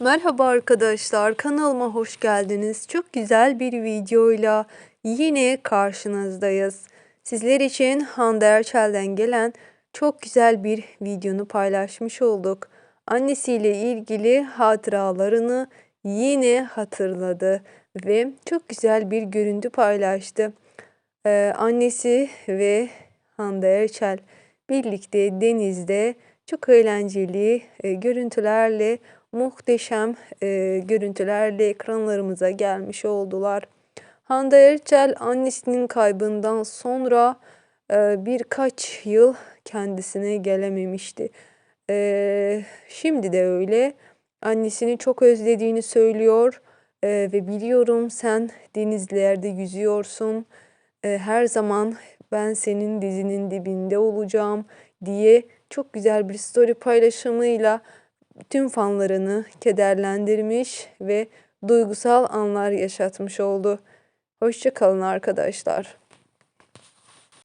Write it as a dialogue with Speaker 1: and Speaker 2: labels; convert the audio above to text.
Speaker 1: Merhaba arkadaşlar, kanalıma hoş geldiniz. Çok güzel bir videoyla yine karşınızdayız. Sizler için Hande Erçel'den gelen çok güzel bir videonu paylaşmış olduk. Annesiyle ilgili hatıralarını yine hatırladı ve çok güzel bir görüntü paylaştı. Ee, annesi ve Hande Erçel birlikte denizde çok eğlenceli e, görüntülerle, muhteşem e, görüntülerle ekranlarımıza gelmiş oldular. Hande Erçel annesinin kaybından sonra e, birkaç yıl kendisine gelememişti. E, şimdi de öyle. Annesini çok özlediğini söylüyor E, ve biliyorum sen denizlerde yüzüyorsun. E, her zaman ben senin dizinin dibinde olacağım diye çok güzel bir story paylaşımıyla tüm fanlarını kederlendirmiş ve duygusal anlar yaşatmış oldu. Hoşça kalın arkadaşlar.